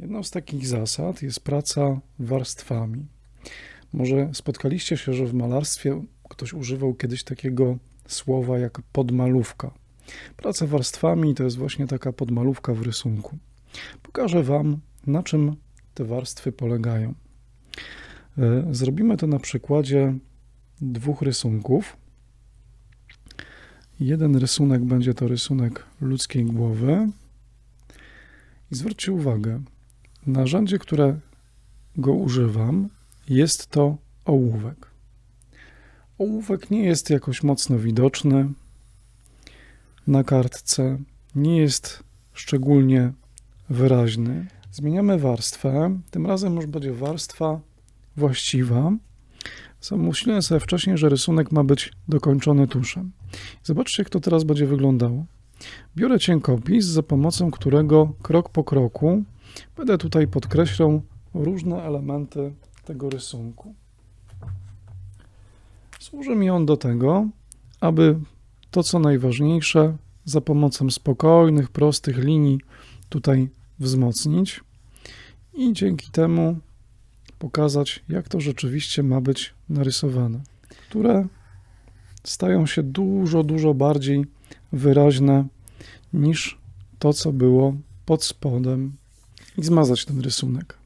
Jedną z takich zasad jest praca warstwami. Może spotkaliście się, że w malarstwie ktoś używał kiedyś takiego słowa jak podmalówka. Praca warstwami to jest właśnie taka podmalówka w rysunku. Pokażę Wam, na czym te warstwy polegają. E, Zrobimy to na przykładzie dwóch rysunków. Jeden rysunek będzie to rysunek ludzkiej głowy. I zwróćcie uwagę, narzędzie, które go używam, jest to ołówek. Ołówek nie jest jakoś mocno widoczny na kartce, nie jest szczególnie wyraźny. Zmieniamy warstwę, tym razem już będzie warstwa właściwa. Zamyśliłem sobie wcześniej, że rysunek ma być dokończony tuszem. Zobaczcie, jak to teraz będzie wyglądało. Biorę cienkopis, za pomocą którego krok po kroku będę tutaj podkreślał różne elementy tego rysunku. Służy mi on do tego, aby to, co najważniejsze, za pomocą spokojnych, prostych linii tutaj wzmocnić i dzięki temu pokazać, jak to rzeczywiście ma być narysowane, które stają się dużo, dużo bardziej wyraźne niż to, co było pod spodem i zmazać ten rysunek.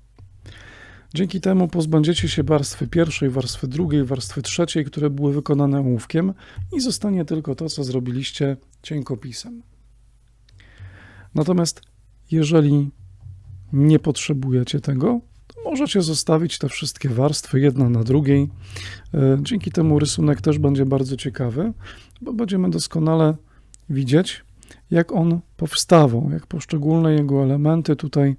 Dzięki temu pozbędziecie się warstwy pierwszej, warstwy drugiej, warstwy trzeciej, które były wykonane ołówkiem i zostanie tylko to, co zrobiliście cienkopisem. Natomiast jeżeli nie potrzebujecie tego, to możecie zostawić te wszystkie warstwy jedna na drugiej. E, Dzięki temu rysunek też będzie bardzo ciekawy, bo będziemy doskonale widzieć, jak on powstawał, jak poszczególne jego elementy tutaj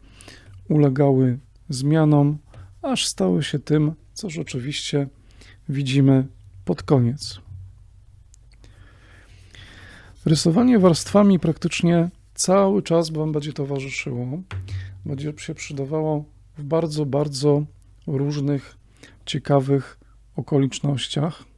ulegały zmianom, aż stały się tym, co rzeczywiście widzimy pod koniec. Rysowanie warstwami praktycznie cały czas Wam będzie towarzyszyło, będzie się przydawało w bardzo, bardzo różnych ciekawych okolicznościach.